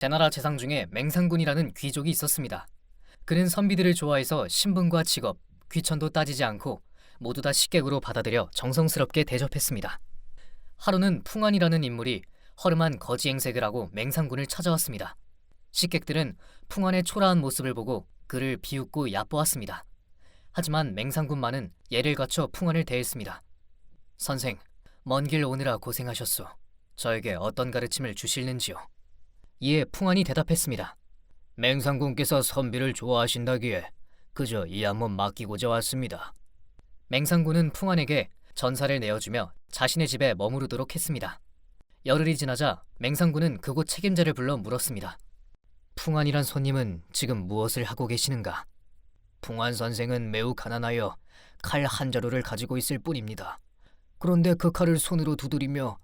제나라 재상 중에 맹상군이라는 귀족이 있었습니다. 그는 선비들을 좋아해서 신분과 직업, 귀천도 따지지 않고 모두 다 식객으로 받아들여 정성스럽게 대접했습니다. 하루는 풍안이라는 인물이 허름한 거지 행색을 하고 맹상군을 찾아왔습니다. 식객들은 풍안의 초라한 모습을 보고 그를 비웃고 얕보았습니다. 하지만 맹상군만은 예를 갖춰 풍안을 대했습니다. 선생, 먼 길 오느라 고생하셨소. 저에게 어떤 가르침을 주실는지요? 이에 풍안이 대답했습니다. 맹상군께서 선비를 좋아하신다기에 그저 이 한번 맡기고자 왔습니다. 맹상군은 풍안에게 전사를 내어주며 자신의 집에 머무르도록 했습니다. 열흘이 지나자 맹상군은 그곳 책임자를 불러 물었습니다. 풍안이란 손님은 지금 무엇을 하고 계시는가? 풍안 선생은 매우 가난하여 칼 한 자루를 가지고 있을 뿐입니다. 그런데 그 칼을 손으로 두드리며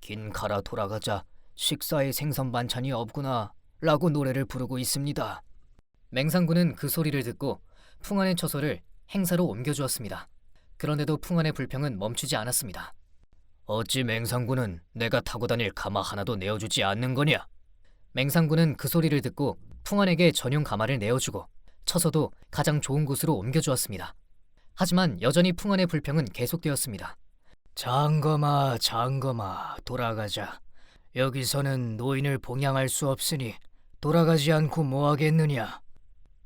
긴 칼아 돌아가자 식사에 생선 반찬이 없구나 라고 노래를 부르고 있습니다. 맹상군은 그 소리를 듣고 풍안의 처소를 행사로 옮겨주었습니다. 그런데도 풍안의 불평은 멈추지 않았습니다. 어찌 맹상군은 내가 타고 다닐 가마 하나도 내어주지 않는 거냐? 맹상군은 그 소리를 듣고 풍안에게 전용 가마를 내어주고 처소도 가장 좋은 곳으로 옮겨주었습니다. 하지만 여전히 풍안의 불평은 계속되었습니다. 장검아, 장검아, 돌아가자. 여기서는 노인을 봉양할 수 없으니 돌아가지 않고 뭐 하겠느냐?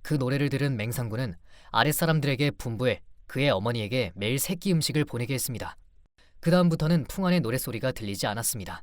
그 노래를 들은 맹상군은 아랫사람들에게 분부해 그의 어머니에게 매일 새끼 음식을 보내게 했습니다. 그 다음부터는 풍안의 노랫소리가 들리지 않았습니다.